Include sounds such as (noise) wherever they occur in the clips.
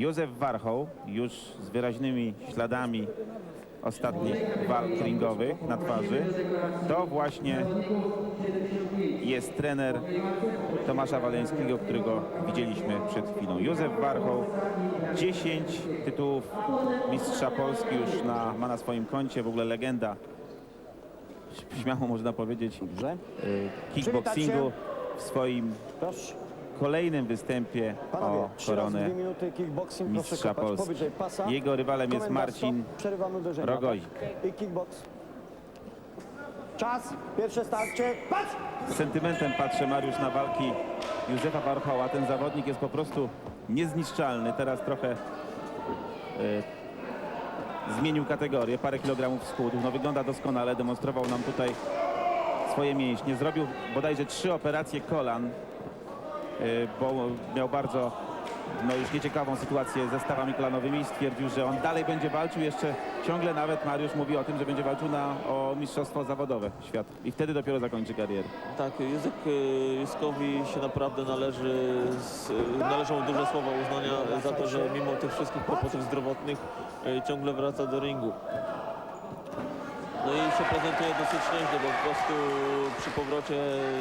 Józef Warchoł, już z wyraźnymi śladami ostatnich walk ringowych na twarzy, to właśnie jest trener Tomasza Waleńskiego, którego widzieliśmy przed chwilą. Józef Warchoł, 10 tytułów mistrza Polski już na, ma na swoim koncie, w ogóle legenda, śmiało można powiedzieć, Dobrze. y, kickboxingu w swoim Proszę. Kolejnym występie Panowie, o trzy razy koronę dwie minuty kickboxing, proszę mistrza kopać Polski. powyżej pasa. Jego rywalem jest Marcin Przerywamy uderzenia. Rogozik. tak? I kickbox. Czas, pierwsze starcie, patrz! Z sentymentem patrzę Mariusz na walki Józefa Warchoła. Ten zawodnik jest po prostu niezniszczalny. Teraz trochę e, zmienił kategorię, parę kilogramów schudł. No wygląda doskonale, demonstrował nam tutaj swoje mięśnie. Zrobił bodajże trzy operacje kolan, bo miał bardzo no już nieciekawą sytuację ze stawami kolanowymi i stwierdził, że on dalej będzie walczył. Jeszcze ciągle nawet Mariusz mówi o tym, że będzie walczył na, o mistrzostwo zawodowe świat. I wtedy dopiero zakończy karierę. Tak, Józek y, Juskowi się naprawdę należy, z- należą duże słowa uznania za to, że mimo tych wszystkich kłopotów zdrowotnych y, ciągle wraca do ringu. No i się prezentuje dosyć nieźle, bo po prostu przy powrocie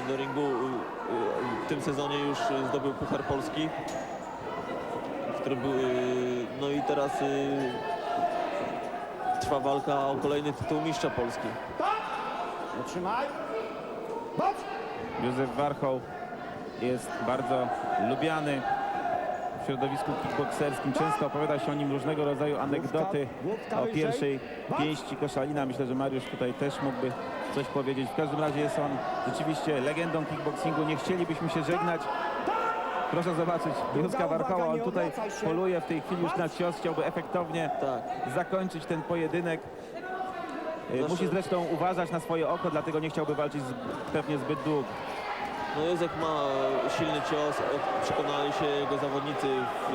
do ringu y, y, w tym sezonie już zdobył Puchar Polski, który był, y, no i teraz y, trwa walka o kolejny tytuł mistrza Polski. Zatrzymaj. Patrz! Józef Warchoł jest bardzo lubiany środowisku kickbokserskim. Często opowiada się o nim różnego rodzaju anegdoty o pierwszej pięści Koszalina. Myślę, że Mariusz tutaj też mógłby coś powiedzieć. W każdym razie jest on rzeczywiście legendą kickboxingu. Nie chcielibyśmy się żegnać. Proszę zobaczyć, Józka Warchoła, on tutaj poluje w tej chwili już na cios. Chciałby efektownie Tak. zakończyć ten pojedynek. Znaczy- Musi zresztą uważać na swoje oko, dlatego nie chciałby walczyć z, pewnie zbyt długo. No Józek ma silny cios, przekonali się jego zawodnicy w,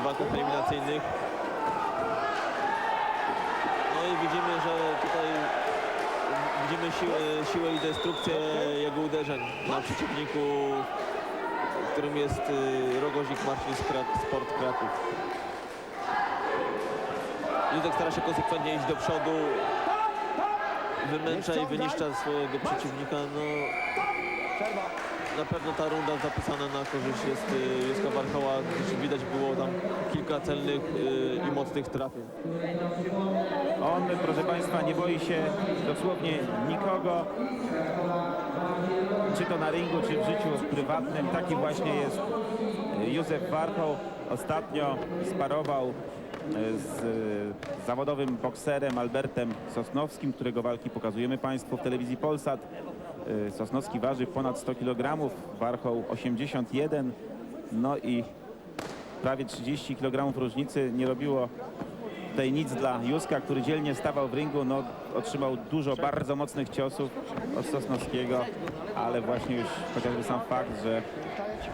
w walkach eliminacyjnych. No i widzimy, że tutaj widzimy siłę, siłę i destrukcję jego uderzeń na przeciwniku, którym jest y, Rogozik Marcin Sport Kraków. Józek stara się konsekwentnie iść do przodu, wymęcza i wyniszcza swojego przeciwnika. No. Na pewno ta runda zapisana na korzyść jest y, Józka Warchoła, gdyż widać było tam kilka celnych y, i mocnych trafień. On, proszę Państwa, nie boi się dosłownie nikogo, czy to na ringu, czy w życiu prywatnym. Taki właśnie jest Józef Warchoł. Ostatnio sparował z zawodowym bokserem Albertem Sosnowskim, którego walki pokazujemy Państwu w telewizji Polsat. Sosnowski waży ponad 100 kg, Warchoł 81, no i prawie 30 kg różnicy nie robiło tutaj nic dla Józka, który dzielnie stawał w ringu, no otrzymał dużo bardzo mocnych ciosów od Sosnowskiego, ale właśnie już chociażby sam fakt, że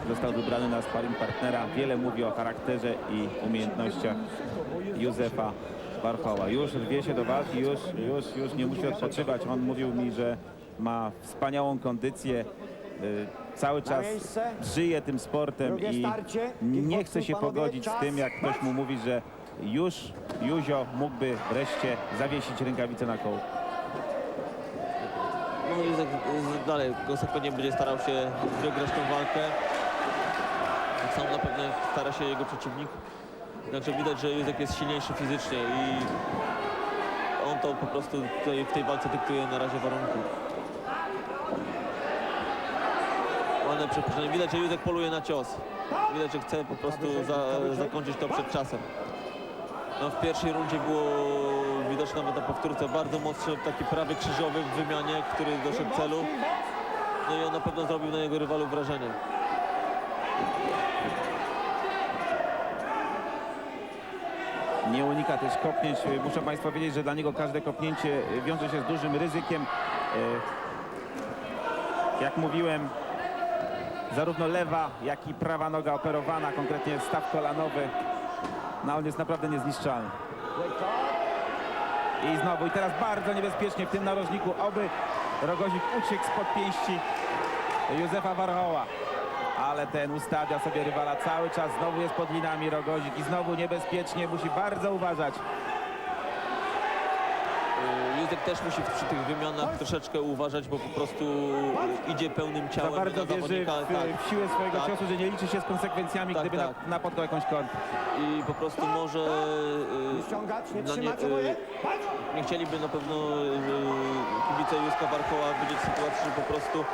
został wybrany na sparring partnera, wiele mówi o charakterze i umiejętnościach Józefa Warchoła. Już rwie się do walki, już, już, już nie musi odpoczywać. On mówił mi, że ma wspaniałą kondycję, y, cały czas żyje tym sportem i nie chce się pogodzić z tym, jak ktoś mu mówi, że już Józio mógłby wreszcie zawiesić rękawice na koło. No Józek z- dalej konsekwentnie będzie starał się wygrać tą walkę. Tak samo na pewno stara się jego przeciwnik. Także widać, że Józek jest silniejszy fizycznie i on to po prostu tutaj w tej walce dyktuje na razie warunki. Ładne. Widać, że Józek poluje na cios. Widać, że chce po prostu za, zakończyć to przed czasem. No, w pierwszej rundzie było widoczne nawet na powtórce bardzo mocny taki prawy krzyżowy w wymianie, który doszedł celu. No i on na pewno zrobił na jego rywalu wrażenie. Nie unika też kopnięć. Muszę Państwu powiedzieć, że dla niego każde kopnięcie wiąże się z dużym ryzykiem. E, Jak mówiłem, zarówno lewa, jak i prawa noga operowana, konkretnie staw kolanowy. No on jest naprawdę niezniszczalny. I znowu, i teraz bardzo niebezpiecznie w tym narożniku, oby Rogozik uciekł spod pięści Józefa Warchoła. ale ten ustawia sobie rywala cały czas. Znowu jest pod linami Rogozik i znowu niebezpiecznie. Musi bardzo uważać. Józek też musi przy tych wymianach troszeczkę uważać, bo po prostu idzie pełnym Za ciałem bardzo na wierzy w, tak. w siłę swojego tak. ciosu, że nie liczy się z konsekwencjami, Tak, gdyby tak. Na, napotkał jakąś kontrę. I po prostu może Nie y, ściągać, nie no trzymać nie, y, nie chcieliby na pewno y, kibice Józka Warchoła widzieć sytuacji, że po prostu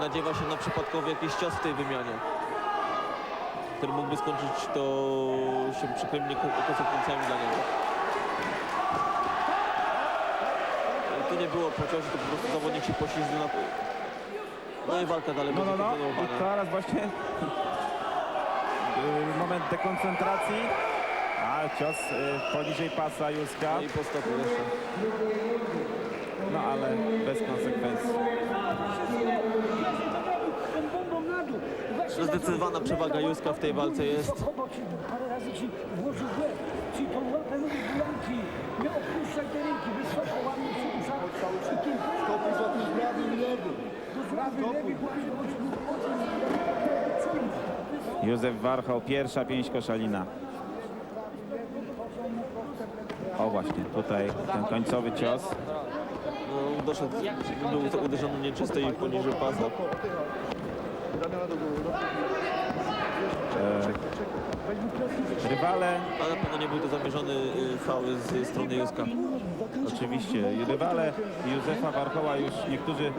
nadziewa się na przypadkowy jakiś cios w tej wymianie, który mógłby skończyć to się przykrymi ko- konsekwencjami dla niego. Tu nie było po ciosie, to po prostu zawodnik się poślizgnął na... No i walka dalej No, no, będzie no. I kontynuowana. teraz właśnie y, moment dekoncentracji. A cios y, poniżej pasa Józka. No i po stopie jeszcze. No ale bez konsekwencji. Zdecydowana przewaga Józka w tej walce jest. Obok ci parę razy ci włożył w łeb, czyli tą łapę lubi bulanki. Nie opuszczaj tej ręki, wysoko łamie się uszach. I tym Stopy za tym prawym lewym. To prawy lewy, chłopie, bo ci nie Józef Warchoł, pierwsza pięść Koszalina. O właśnie, tutaj ten końcowy cios. No, doszedł, był uderzony nieczysto i poniżej pasa. Rywale, Ale na pewno nie był to zamierzony y, faul z strony Józka. oczywiście, rywale Józefa Warchoła już niektórzy,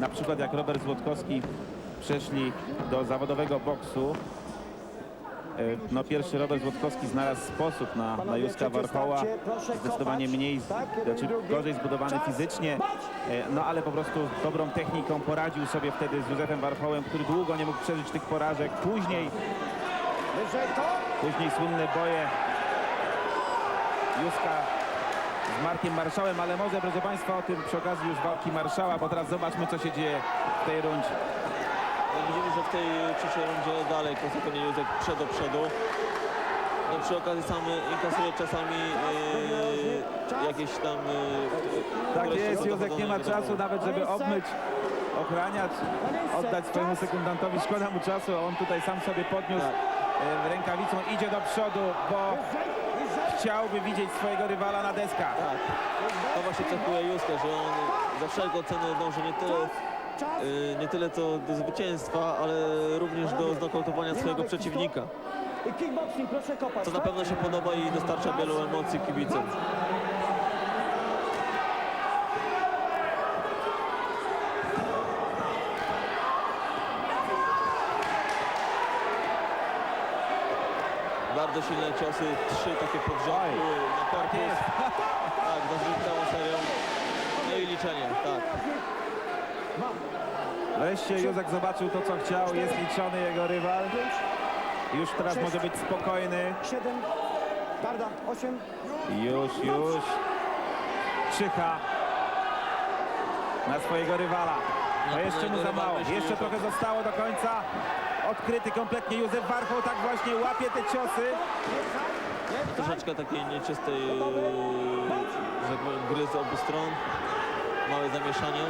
na przykład jak Robert Złotkowski, przeszli do zawodowego boksu. E, No pierwszy Robert Złotkowski znalazł sposób na, na Józka Warchoła, zdecydowanie mniej, znaczy gorzej zbudowany fizycznie, e, no ale po prostu dobrą techniką poradził sobie wtedy z Józefem Warchołem, który długo nie mógł przeżyć tych porażek. Później! Później słynne boje Józka z Markiem Marszałem, ale może, proszę Państwa, o tym przy okazji już walki Marszała, bo teraz zobaczmy, co się dzieje w tej rundzie. No, widzimy, że w tej trzeciej rundzie dalej konsekwentnie Józek przed do przodu. No, przy okazji sam inkasuje czasami y, jakieś tam... y, Tak które jest, Józek nie ma czasu nawet, żeby obmyć, ochraniać, oddać swojemu sekundantowi. Szkoda mu czasu, on tutaj sam sobie podniósł Tak. e, rękawicą, idzie do przodu, bo chciałby widzieć swojego rywala na deskach. Tak. To właśnie cechuje Józka, że on za wszelką cenę dąży nie tyle, y, nie tyle co do zwycięstwa, ale również do znokautowania swojego przeciwnika. I kickboxing, proszę kopać. Co na pewno się podoba i dostarcza wielu emocji kibicom. Bardzo silne ciosy, trzy takie pod rząd Oj. na korpus. Tak, zażył całą serią. No i liczenie, tak. Wreszcie Józek zobaczył to, co chciał, jest liczony jego rywal. Już teraz może być spokojny. Siedem, Garda, osiem, Już, już. Czyha na swojego rywala. Pewno jeszcze mu za mało. Jeszcze trochę zostało do końca. Odkryty kompletnie Józef Warchoł tak właśnie łapie te ciosy. Troszeczkę takiej nieczystej, że tak powiem, gry z obu stron. Małe zamieszanie.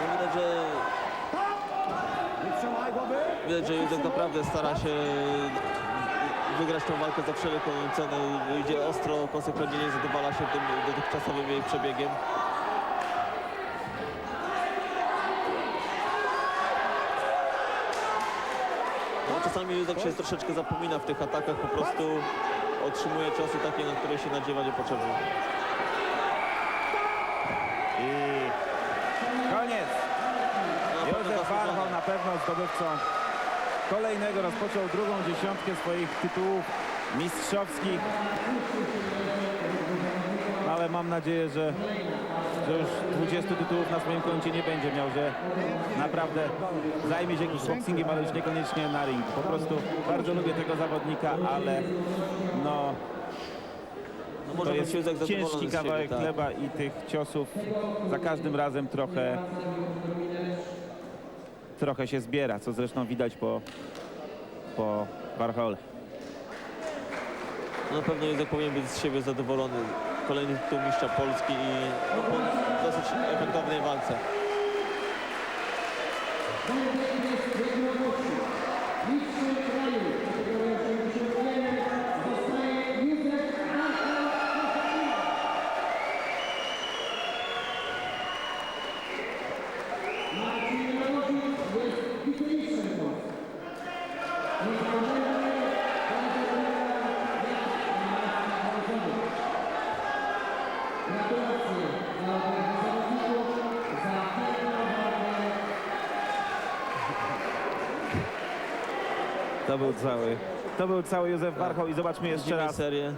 No widać, że, widać, że Józef naprawdę stara się wygrać tę walkę za wszelką cenę. Idzie ostro, konsekwentnie nie zadowala się tym dotychczasowym jej przebiegiem. No, czasami Józek się troszeczkę zapomina w tych atakach, po prostu otrzymuje ciosy takie, na które się nadziewa niepotrzebnie. I koniec. No, na pewno Józef. Warchoł na pewno zdobywcą kolejnego rozpoczął drugą dziesiątkę swoich tytułów mistrzowskich. Ale mam nadzieję, że, że już 20 tytułów na swoim koncie nie będzie miał, że naprawdę zajmie się jakimś boxingiem, ale już niekoniecznie na ring. Po prostu bardzo lubię tego zawodnika, ale no, No, to może być jest zadowolony ciężki z siebie, kawałek tak. chleba i tych ciosów za każdym razem trochę trochę się zbiera, co zresztą widać po, po Warhole. No, na pewno Józek powinien być z siebie zadowolony. Kolejny tytuł mistrza Polski i no, po dosyć efektownej walce. To był cały, to był cały Józef Warchoł i zobaczmy jeszcze raz, serię.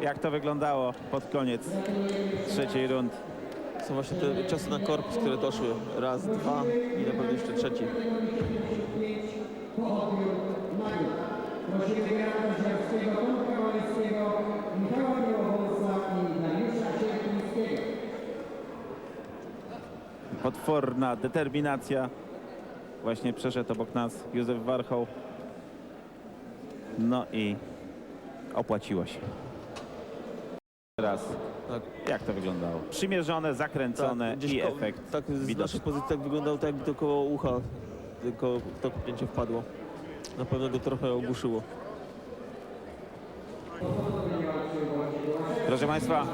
jak to wyglądało pod koniec trzeciej rund. Są właśnie te czasy na korpus, które doszły. Raz, dwa i na pewno jeszcze trzeci. Potworna determinacja. Właśnie przeszedł obok nas Józef Warchoł. No i opłaciło się. Teraz Tak. jak to wyglądało? Przymierzone, zakręcone gdzieś i ko- efekt Tak, z widoczny. naszej pozycji tak wyglądało, tak jakby to koło ucha, tylko to kopnięcie wpadło. Na pewno go trochę ogłuszyło. Proszę Państwa,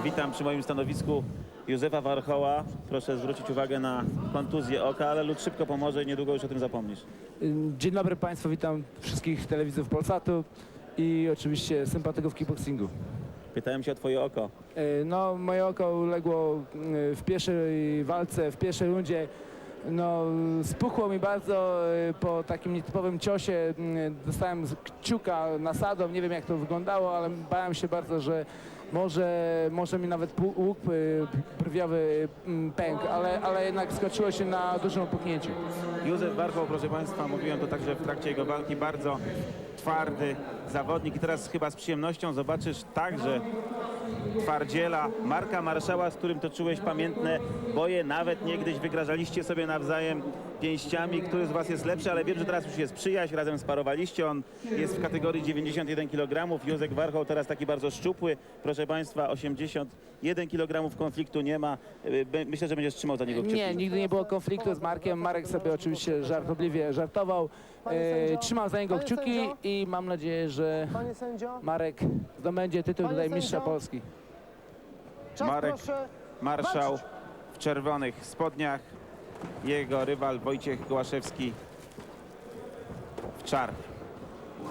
y, witam przy moim stanowisku Józefa Warchoła. Proszę zwrócić uwagę na kontuzję oka, ale lud szybko pomoże i niedługo już o tym zapomnisz. Dzień dobry Państwu, witam wszystkich telewidzów Polsatu i oczywiście sympatyków kickboxingu. Pytałem się o Twoje oko. E, No, moje oko uległo w pierwszej walce, w pierwszej rundzie. No, spuchło mi bardzo po takim nietypowym ciosie. Dostałem kciuka nasadą, nie wiem jak to wyglądało, ale bałem się bardzo, że może, może mi nawet łuk e, brwiowy mm, pękł, ale, ale jednak skoczyło się na dużym opuknięciu. Józef Warchoł, proszę Państwa, mówiłem to także w trakcie jego walki, bardzo twardy zawodnik i teraz chyba z przyjemnością zobaczysz także twardziela Marka Marszała, z którym toczyłeś pamiętne boje, nawet niegdyś wygrażaliście sobie nawzajem pięściami, który z Was jest lepszy, ale wiem, że teraz już jest przyjaźń, razem sparowaliście, on jest w kategorii 91 kg, Józef Warchoł teraz taki bardzo szczupły, proszę Państwa, 81 kg konfliktu nie ma, Y, myślę, że będziesz trzymał za niego kciuki. Nie, nigdy nie było konfliktu z Markiem. Marek sobie oczywiście żartobliwie żartował. E, trzymam za niego kciuki i mam nadzieję, że Marek zdobędzie tytuł tutaj mistrza? Polski. Marek. Marszał w czerwonych spodniach. Jego rywal Wojciech Gołaszewski w czarnych.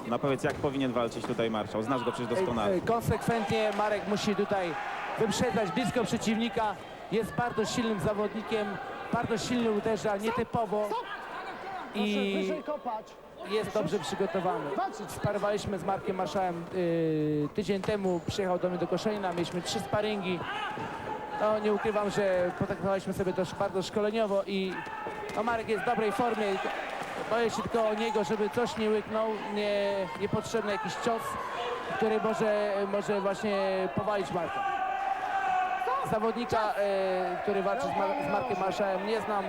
No powiedz, jak powinien walczyć tutaj Marszał? Znasz go przecież doskonale. Konsekwentnie Marek musi tutaj wyprzedzać blisko przeciwnika. Jest bardzo silnym zawodnikiem, bardzo silny uderza, nietypowo i jest dobrze przygotowany. Sparowaliśmy z Markiem Marszałem y, tydzień temu, przyjechał do mnie do Koszalina, mieliśmy trzy sparingi. No nie ukrywam, że potraktowaliśmy sobie to bardzo szkoleniowo i no, Marek jest w dobrej formie. Boję się tylko o niego, żeby coś nie łyknął, nie, niepotrzebny jakiś cios, który może, może właśnie powalić Marka. Zawodnika, e, który walczy z, Mar- z Markiem Marszałem nie znam,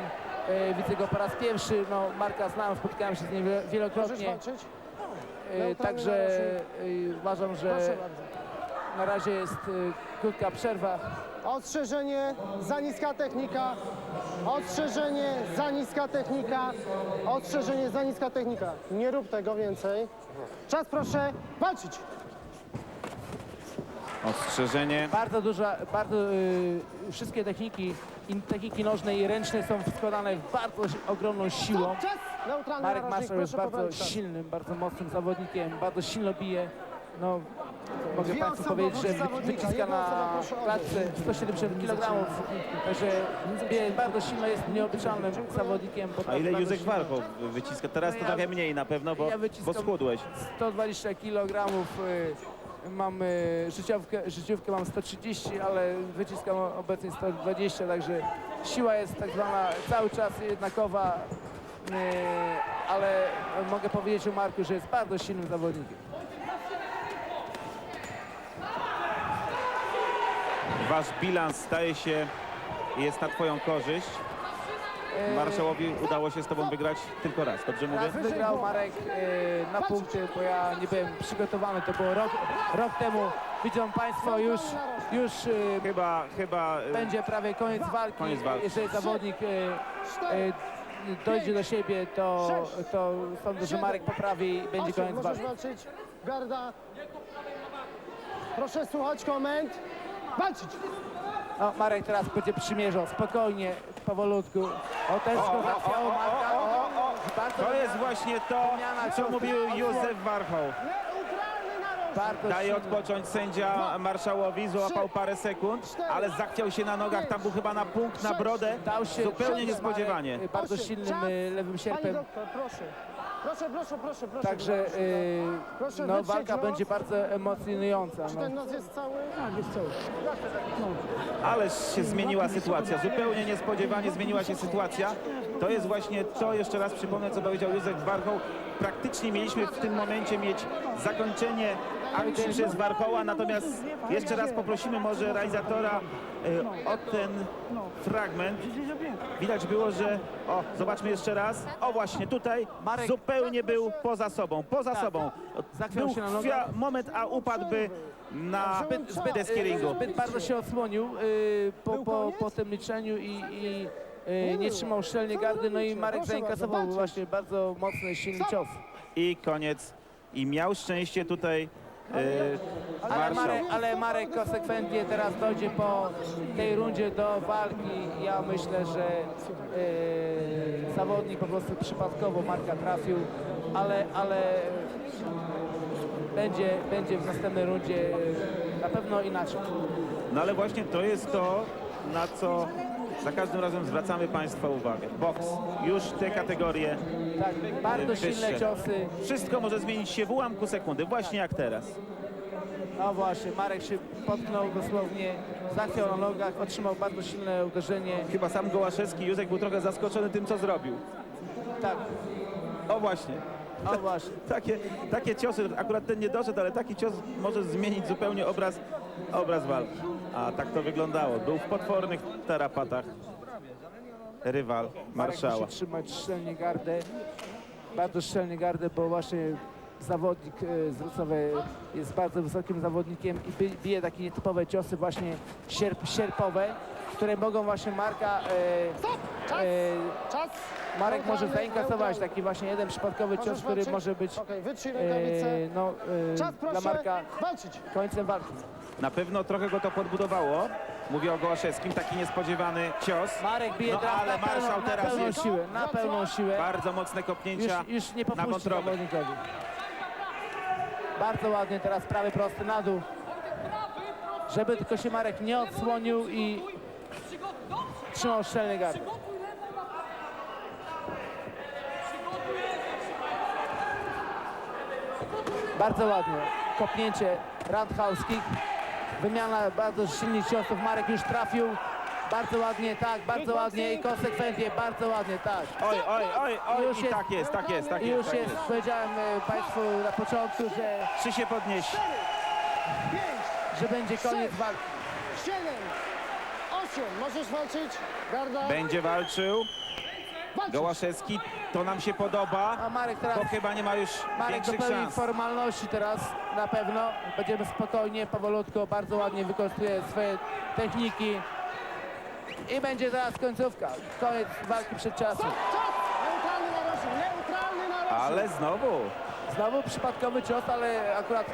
e, widzę go po raz pierwszy, no Marka znam, spotkałem się z nim wielokrotnie. E, Także e, uważam, że na razie jest e, krótka przerwa. Ostrzeżenie, za niska technika. Ostrzeżenie, za niska technika. Ostrzeżenie, za niska technika. Nie rób tego więcej. Czas proszę walczyć. Ostrzeżenie. Bardzo duża, bardzo e, wszystkie techniki, i techniki nożne i ręczne są składane w bardzo si- ogromną siłą. Czas. Neutralny Marek narożnik, jest proszę bardzo poprawić czas. silnym, bardzo mocnym zawodnikiem, bardzo silno bije. No, mogę Dwie Państwu powiedzieć, że wy- zawodnika. wyciska Jedna osoba, na proszę klatce 170 kg, także bardzo silno, jest nieobliczalnym zawodnikiem. A ile bardzo silno- Warchoł wyciska? Teraz to ja- trochę mniej na pewno, bo, ja bo wyciskam- schudłeś. 120 kg. Mam y, życiówkę, życiówkę mam 130, ale wyciskam obecnie 120, także siła jest tak zwana cały czas jednakowa, y, ale mogę powiedzieć o Marku, że jest bardzo silnym zawodnikiem. Wasz bilans staje się, jest na Twoją korzyść. Y, Marszałowi udało się z Tobą wygrać tylko raz, dobrze mówię? Raz wygrał Marek y, na punkty, bo ja nie byłem przygotowany, to było rok, rok temu. Widzą Państwo, już, już y, Chyba, chyba... y, będzie prawie koniec walki. Koniec walki. Jeżeli zawodnik y, y, dojdzie do siebie, to, to sądzę, że Marek poprawi i będzie Osiem, koniec możesz walki. walczyć. Garda. Proszę słuchać komend. Walczyć! O, Marek teraz będzie przymierzał, spokojnie, powolutku. O, też go zachwiało Marka. O, o, bardzo To jest właśnie to, co mówił Józef Warchoł. Daje odpocząć sędzia marszałowi, złapał parę sekund, ale zachciał się na nogach, tam był chyba na punkt, na brodę. Dał się Zupełnie niespodziewanie. Bardzo silnym y, lewym sierpem. Proszę. Proszę, proszę, proszę, proszę. Także narożnika. y, Proszę no, wytrzeć walka nos. będzie bardzo emocjonująca. Czy No. ten nos jest cały? Tak, jest cały. Ależ się zmieniła sytuacja, zupełnie niespodziewanie zmieniła się sytuacja. To jest właśnie to, jeszcze raz przypomnę, co powiedział Józef Warchoł. Praktycznie mieliśmy w tym momencie mieć zakończenie akcji przez Warchoła, natomiast jeszcze raz poprosimy może realizatora e, o ten fragment. Widać było, że... O, zobaczmy jeszcze raz. O właśnie, tutaj Marek- zupełnie był poza sobą, poza sobą. Zachwiał Był się na moment, a upadłby na Zbyt- deskę ringu. Zbyt bardzo się odsłonił y, po, po, po tym liczeniu i, i y, Nie nie trzymał szczelnie gardy, no i? Marek zainkasował bardzo, właśnie bardzo mocny, silny cios. i koniec. I miał szczęście tutaj e, Ale Marszał. Marek, ale Marek konsekwentnie teraz dojdzie po tej rundzie do walki. Ja myślę, że y, zawodnik po prostu przypadkowo Marka trafił, ale, ale będzie, będzie w następnej rundzie y, na pewno inaczej. No ale właśnie to jest to, na co za każdym razem zwracamy Państwa uwagę. Boks, już te kategorie, Tak, bardzo silne Wyższe. ciosy. wszystko może zmienić się w ułamku sekundy, właśnie jak teraz. No właśnie, Marek się potknął dosłownie, zachwiał na nogach, otrzymał bardzo silne uderzenie. Chyba sam Gołaszewski, Józek był trochę zaskoczony tym, co zrobił. Tak, O właśnie, no właśnie. (laughs) takie, takie ciosy, akurat ten nie doszedł, ale taki cios może zmienić zupełnie obraz, obraz walki. A tak to wyglądało. Był w potwornych tarapatach rywal Marszała. musi trzymać szczelnie gardę, bardzo szczelnie gardę, bo właśnie zawodnik e, z Wrocławia jest bardzo wysokim zawodnikiem i bi- bije takie nietypowe ciosy właśnie sierp, sierpowe, które mogą właśnie Marka, e, e, Czas! Marek może zainkasować taki właśnie jeden przypadkowy cios, który może być e, no, e, Czas, dla proszę. Marka końcem walki. Na pewno trochę go to podbudowało. Mówię o Gołaszewskim, taki niespodziewany cios. Marek bije No, ale na, pełną, Marszał na teraz pełną jest- siłę, na pełną siłę. Bardzo mocne Już, kopnięcia. już nie na popuści wątrobę. zawodnikowi. Bardzo ładnie teraz prawy prosty na dół. Żeby tylko się Marek nie odsłonił i trzymał szczelny gard. Bardzo ładnie. Kopnięcie roundhouse kick. Wymiana bardzo silnych ciosów. Marek już trafił. Bardzo ładnie, tak, bardzo ładnie i konsekwentnie, bardzo ładnie, tak. Oj, oj, oj, oj, Już i jest- tak jest, tak jest, tak I jest. już Tak jest, jest. powiedziałem e, Państwu na początku, że, Czy się podnieść? Pięć, że będzie koniec walki. siedem, osiem. Możesz walczyć. Garda. Będzie walczył. Walczyć. Gołaszewski, to nam się podoba, A Marek teraz, bo chyba nie ma już Marek większych dopełni szans. formalności teraz na pewno. Będziemy spokojnie, powolutku, bardzo ładnie wykorzystuje swoje techniki. I będzie teraz końcówka. Koniec walki przed czasem. Czas! Neutralny narożnik, neutralny narożnik. Ale znowu, Znowu przypadkowy cios, ale akurat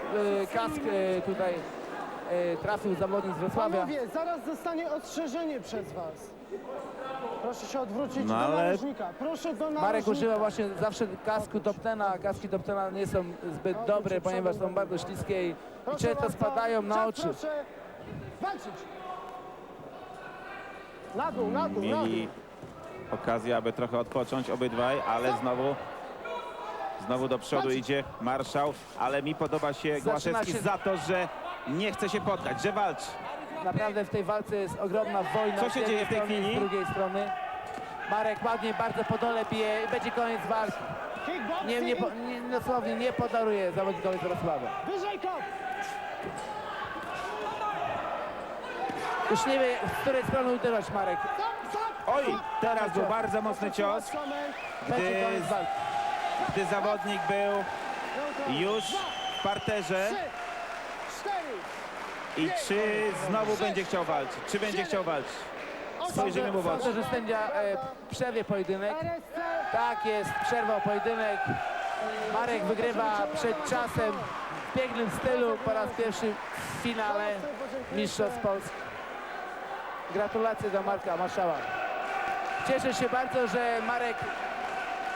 e, kask e, tutaj trafił zawodnik z Wrocławia. Panowie, zaraz zostanie ostrzeżenie przez was. Proszę się odwrócić No do ale- narożnika. Proszę do narożnika. Marek używa właśnie zawsze kasku Toptena, a kaski Toptena nie są zbyt dobre, ponieważ są bardzo śliskie i, i Proszę często bardzo. spadają na Czas, oczy. Proszę walczyć. Na dół, na dół, na dół. mieli okazję, aby trochę odpocząć obydwaj, ale znowu znowu do przodu idzie Marszał, ale mi podoba się Zaczyna Gołaszewski się- za to, że nie chce się poddać, że walczy. Naprawdę w tej walce jest ogromna wojna. Co z się jednej dzieje w tej strony i chwili? Z drugiej strony. Marek ładnie bardzo po dole bije i będzie koniec walki. Nie, nie, po- nie, dosłownie nie podaruje zawodnikowi z Wrocławia. Wyżej kop. Już nie wie, z której strony uderzać Marek. Stop, stop. Oj, stop. teraz był bardzo mocny cios. Będzie gdy, koniec walki. gdy zawodnik był już w parterze trzy, i czy znowu będzie chciał walczyć, czy będzie chciał walczyć. Spojrzymy mu w oczy. Sądzę, że sędzia e, przerwie pojedynek. Tak jest, przerwał pojedynek. Marek wygrywa przed czasem w pięknym stylu po raz pierwszy w finale Mistrzostw Polski. Gratulacje dla Marka Marszała. Cieszę się bardzo, że Marek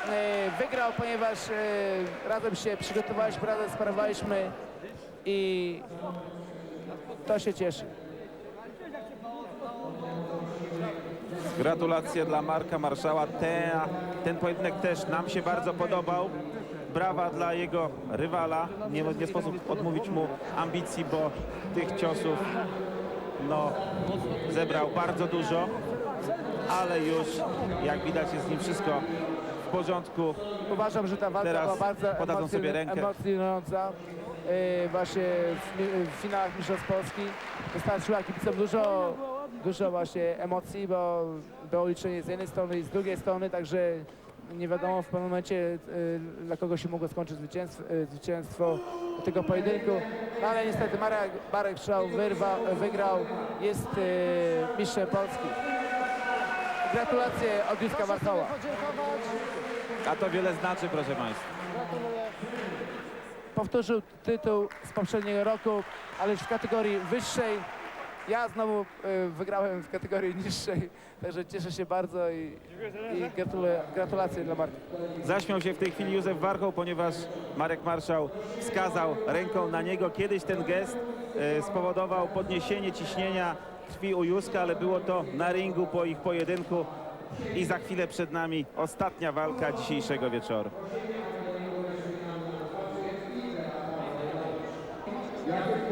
e, wygrał, ponieważ e, razem się przygotowaliśmy, razem sparowaliśmy i to się cieszy. Gratulacje dla Marka Marszała. Te, ten pojedynek też nam się bardzo podobał. Brawa dla jego rywala. Nie, nie sposób odmówić mu ambicji, bo tych ciosów no, zebrał bardzo dużo, ale już jak widać jest z nim wszystko w porządku. Uważam, że ta walka Teraz była bardzo podadzą sobie rękę. emocjonująca. Yy, właśnie w, mi- w finałach Mistrzostw Polski wystarczyła kibicom dużo, dużo właśnie emocji, bo było liczenie z jednej strony i z drugiej strony, także nie wiadomo w pewnym momencie yy, dla kogo się mogło skończyć zwycięstwo, zwycięstwo tego pojedynku. No ale niestety Marek, Marek Strzał wyrwa, wygrał, jest mistrzem Polski. Gratulacje od sobie Warchoła. A to wiele znaczy, proszę Państwa. Powtórzył tytuł z poprzedniego roku, ale już w kategorii wyższej. Ja znowu y, wygrałem w kategorii niższej, także cieszę się bardzo i, i gratuluję, gratulacje dla Marka. Zaśmiał się w tej chwili Józef Warchoł, ponieważ Marek Marszał wskazał ręką na niego. Kiedyś ten gest e, spowodował podniesienie ciśnienia krwi u Józka, ale było to na ringu po ich pojedynku. I za chwilę przed nami ostatnia walka dzisiejszego wieczoru. Дякую.